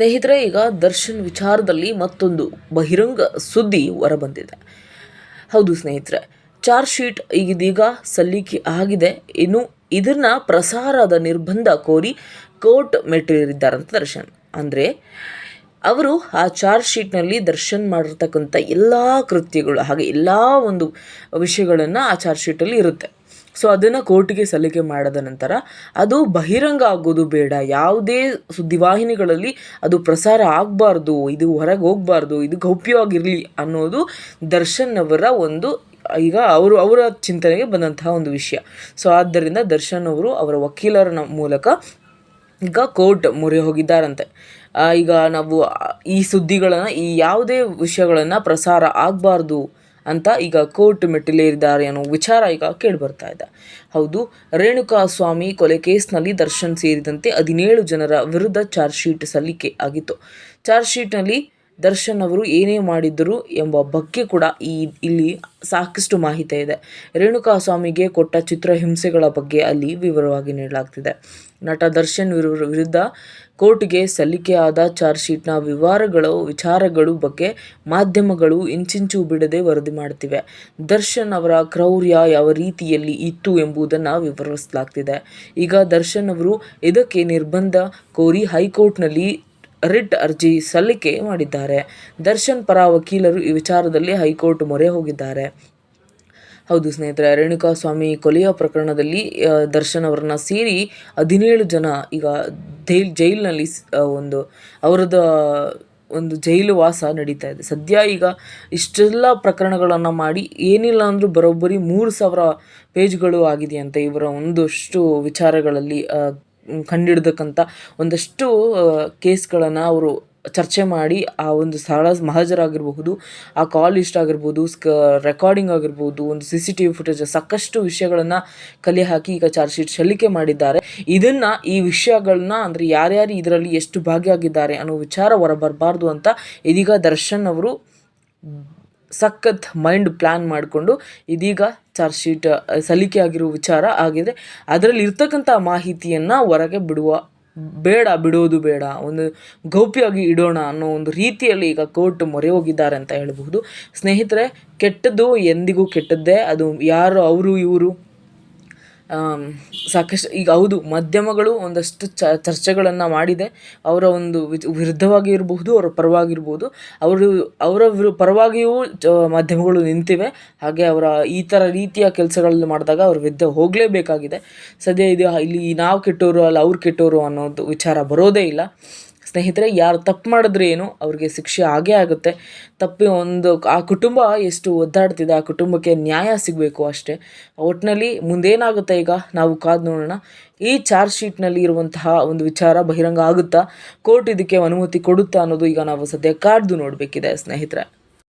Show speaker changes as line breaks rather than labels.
ಸ್ನೇಹಿತರೆ, ಈಗ ದರ್ಶನ್ ವಿಚಾರದಲ್ಲಿ ಮತ್ತೊಂದು ಬಹಿರಂಗ ಸುದ್ದಿ ಹೊರಬಂದಿದೆ. ಹೌದು ಸ್ನೇಹಿತರೆ, ಚಾರ್ಜ್ ಶೀಟ್ ಈಗಿದೀಗ ಸಲ್ಲಿಕೆ ಆಗಿದೆ. ಇನ್ನು ಇದನ್ನ ಪ್ರಸಾರದ ನಿರ್ಬಂಧ ಕೋರಿ ಕೋರ್ಟ್ ಮೆಟ್ಟಿರಿದ್ದಾರಂತ ದರ್ಶನ್. ಅಂದರೆ, ಅವರು ಆ ಚಾರ್ಜ್ ಶೀಟ್ನಲ್ಲಿ ದರ್ಶನ್ ಮಾಡಿರ್ತಕ್ಕಂಥ ಎಲ್ಲ ಕೃತ್ಯಗಳು, ಹಾಗೆ ಎಲ್ಲ ಒಂದು ವಿಷಯಗಳನ್ನು ಆ ಚಾರ್ಜ್ ಶೀಟಲ್ಲಿ ಇರುತ್ತೆ. ಸೊ ಅದನ್ನು ಕೋರ್ಟಿಗೆ ಸಲ್ಲಿಕೆ ಮಾಡಿದ ನಂತರ ಅದು ಬಹಿರಂಗ ಆಗೋದು ಬೇಡ. ಯಾವುದೇ ಸುದ್ದಿವಾಹಿನಿಗಳಲ್ಲಿ ಅದು ಪ್ರಸಾರ ಆಗಬಾರ್ದು, ಇದು ಹೊರಗೆ ಹೋಗಬಾರ್ದು, ಇದು ಗೌಪ್ಯವಾಗಿರಲಿ ಅನ್ನೋದು ದರ್ಶನ್ ಅವರ ಒಂದು, ಈಗ ಅವರು, ಅವರ ಚಿಂತನೆಗೆ ಬಂದಂತಹ ಒಂದು ವಿಷಯ. ಸೊ ಆದ್ದರಿಂದ ದರ್ಶನ್ ಅವರು ಅವರ ವಕೀಲರ ಮೂಲಕ ಈಗ ಕೋರ್ಟ್ ಮೊರೆ ಹೋಗಿದ್ದಾರಂತೆ. ಈಗ ನಾವು ಈ ಸುದ್ದಿಗಳನ್ನು, ಈ ಯಾವುದೇ ವಿಷಯಗಳನ್ನು ಪ್ರಸಾರ ಆಗಬಾರ್ದು ಅಂತ ಈಗ ಕೋರ್ಟ್ ಮೆಟ್ಟಿಲೇರಿದ್ದಾರೆ ಅನ್ನೋ ವಿಚಾರ ಈಗ ಕೇಳಿಬರ್ತಾ ಇದೆ. ಹೌದು ರೇಣುಕಾ ಸ್ವಾಮಿ ಕೊಲೆ ಕೇಸ್ನಲ್ಲಿ ದರ್ಶನ್ ಸೇರಿದಂತೆ ಹದಿನೇಳು ಜನರ ವಿರುದ್ಧ ಚಾರ್ಜ್ ಶೀಟ್ ಸಲ್ಲಿಕೆ ಆಗಿತ್ತು. ಚಾರ್ಜ್ ಶೀಟ್ನಲ್ಲಿ ದರ್ಶನ್ ಅವರು ಏನೇ ಮಾಡಿದ್ದರು ಎಂಬ ಬಗ್ಗೆ ಕೂಡ ಈ ಇಲ್ಲಿ ಸಾಕಷ್ಟು ಮಾಹಿತಿ ಇದೆ. ರೇಣುಕಾ ಸ್ವಾಮಿಗೆ ಕೊಟ್ಟ ಚಿತ್ರಹಿಂಸೆಗಳ ಬಗ್ಗೆ ಅಲ್ಲಿ ವಿವರವಾಗಿ ನೀಡಲಾಗ್ತಿದೆ. ನಟ ದರ್ಶನ್ ವಿರು- ವಿರುದ್ಧ ಕೋರ್ಟ್ಗೆ ಸಲ್ಲಿಕೆಯಾದ ಚಾರ್ಜ್ ಶೀಟ್ನ ವಿವರಗಳು, ವಿಚಾರಗಳು ಬಗ್ಗೆ ಮಾಧ್ಯಮಗಳು ಇಂಚಿಂಚು ಬಿಡದೆ ವರದಿ ಮಾಡುತ್ತಿವೆ ದರ್ಶನ್ ಅವರ ಕ್ರೌರ್ಯ ಯಾವ ರೀತಿಯಲ್ಲಿ ಇತ್ತು ಎಂಬುದನ್ನು ವಿವರಿಸಲಾಗ್ತಿದೆ. ಈಗ ದರ್ಶನ್ ಅವರು ಇದಕ್ಕೆ ನಿರ್ಬಂಧ ಕೋರಿ ಹೈಕೋರ್ಟ್ನಲ್ಲಿ ರಿಟ್ ಅರ್ಜಿ ಸಲ್ಲಿಕೆ ಮಾಡಿದ್ದಾರೆ. ದರ್ಶನ್ ಪರ ವಕೀಲರು ಈ ವಿಚಾರದಲ್ಲಿ ಹೈಕೋರ್ಟ್ ಮೊರೆ ಹೋಗಿದ್ದಾರೆ. ಹೌದು ಸ್ನೇಹಿತರೆ ರೇಣುಕಾ ಸ್ವಾಮಿ ಕೊಲೆಯ ಪ್ರಕರಣದಲ್ಲಿ ದರ್ಶನ್ ಅವರನ್ನ ಸೇರಿ ಹದಿನೇಳು ಜನ ಈಗ ಜೈಲ್, ಜೈಲಿನಲ್ಲಿ ಒಂದು ಅವರದ ಒಂದು ಜೈಲು ವಾಸ ನಡೀತಾ ಇದೆ. ಸದ್ಯ ಈಗ ಇಷ್ಟೆಲ್ಲ ಪ್ರಕರಣಗಳನ್ನು ಮಾಡಿ ಏನಿಲ್ಲ ಅಂದರೂ ಬರೋಬ್ಬರಿ ಮೂರು ಸಾವಿರ ಪೇಜ್ಗಳು ಆಗಿದೆಯಂತೆ ಇವರ ಒಂದಷ್ಟು ವಿಚಾರಗಳಲ್ಲಿ ಕಂಡಿಡ್ದಕ್ಕಂಥ ಒಂದಷ್ಟು ಕೇಸ್ಗಳನ್ನು ಅವರು ಚರ್ಚೆ ಮಾಡಿ ಆ ಒಂದು ಸರಳ ಮಹಜರಾಗಿರಬಹುದು, ಆ ಕಾಲ್ ಇಷ್ಟ ಆಗಿರ್ಬೋದು ಸ್ಕ ರೆಕಾರ್ಡಿಂಗ್ ಆಗಿರ್ಬೋದು ಒಂದು C C T V footage ಸಾಕಷ್ಟು ವಿಷಯಗಳನ್ನು ಕಲೆ ಹಾಕಿ ಈಗ ಚಾರ್ಜ್ ಶೀಟ್ ಸಲ್ಲಿಕೆ ಮಾಡಿದ್ದಾರೆ. ಇದನ್ನು ಈ ವಿಷಯಗಳನ್ನ ಅಂದರೆ ಯಾರ್ಯಾರು ಇದರಲ್ಲಿ ಎಷ್ಟು ಭಾಗಿಯಾಗಿದ್ದಾರೆ ಅನ್ನೋ ವಿಚಾರ ಹೊರಬರಬಾರ್ದು ಅಂತ ಇದೀಗ ದರ್ಶನ್ ಅವರು ಸಖತ್ ಮೈಂಡ್ ಪ್ಲ್ಯಾನ್ ಮಾಡಿಕೊಂಡು ಇದೀಗ ಚಾರ್ಜ್ ಶೀಟ್ ಸಲ್ಲಿಕೆ ಆಗಿರೋ ವಿಚಾರ ಆಗಿದೆ. ಅದರಲ್ಲಿ ಇರ್ತಕ್ಕಂಥ ಮಾಹಿತಿಯನ್ನು ಹೊರಗೆ ಬಿಡುವ ಬೇಡ ಬಿಡೋದು ಬೇಡ, ಒಂದು ಗೌಪ್ಯವಾಗಿ ಇಡೋಣ ಅನ್ನೋ ಒಂದು ರೀತಿಯಲ್ಲಿ ಈಗ ಕೋರ್ಟ್ ಮೊರೆ ಹೋಗಿದ್ದಾರೆ ಅಂತ ಹೇಳಬಹುದು. ಸ್ನೇಹಿತರೆ, ಕೆಟ್ಟದ್ದು ಎಂದಿಗೂ ಕೆಟ್ಟದ್ದೇ, ಅದು ಯಾರು, ಅವರು, ಇವರು? ಸಾಕಷ್ಟು ಈಗ ಹೌದು, ಮಾಧ್ಯಮಗಳು ಒಂದಷ್ಟು ಚರ್ಚೆಗಳನ್ನು ಮಾಡಿದೆ. ಅವರ ಒಂದು ವಿರುದ್ಧವಾಗಿ ಇರಬಹುದು, ಅವರ ಪರವಾಗಿರ್ಬೋದು ಅವರು, ಅವರ ವಿರು, ಪರವಾಗಿಯೂ ಮಾಧ್ಯಮಗಳು ನಿಂತಿವೆ. ಹಾಗೆ ಅವರ ಈ ಥರ ರೀತಿಯ ಕೆಲಸಗಳನ್ನು ಮಾಡಿದಾಗ ಅವ್ರ ವಿರುದ್ಧ ಹೋಗಲೇಬೇಕಾಗಿದೆ. ಸದ್ಯ ಇದು ಇಲ್ಲಿ ನಾವು ಕೆಟ್ಟವರು ಅಲ್ಲ, ಅವ್ರು ಕೆಟ್ಟವರು ಅನ್ನೋದು ವಿಚಾರ ಬರೋದೇ ಇಲ್ಲ. ಸ್ನೇಹಿತರೆ, ಯಾರು ತಪ್ಪು ಮಾಡಿದ್ರೆ ಏನು? ಅವ್ರಿಗೆ ಶಿಕ್ಷೆ ಆಗೇ ಆಗುತ್ತೆ. ತಪ್ಪಿ ಒಂದು ಆ ಕುಟುಂಬ ಎಷ್ಟು ಒದ್ದಾಡ್ತಿದೆ, ಆ ಕುಟುಂಬಕ್ಕೆ ನ್ಯಾಯ ಸಿಗಬೇಕು ಅಷ್ಟೇ. ಒಟ್ಟಿನಲ್ಲಿ ಮುಂದೇನಾಗುತ್ತೆ ಈಗ? ನಾವು ಕಾದು ನೋಡೋಣ. ಈ ಚಾರ್ಜ್ ಶೀಟ್ನಲ್ಲಿ ಇರುವಂತಹ ಒಂದು ವಿಚಾರ ಬಹಿರಂಗ ಆಗುತ್ತಾ? ಕೋರ್ಟ್ ಇದಕ್ಕೆ ಅನುಮತಿ ಕೊಡುತ್ತಾ ಅನ್ನೋದು ಈಗ ನಾವು ಸದ್ಯ ಕಾಡ್ದು ನೋಡಬೇಕಿದೆ ಸ್ನೇಹಿತರೆ.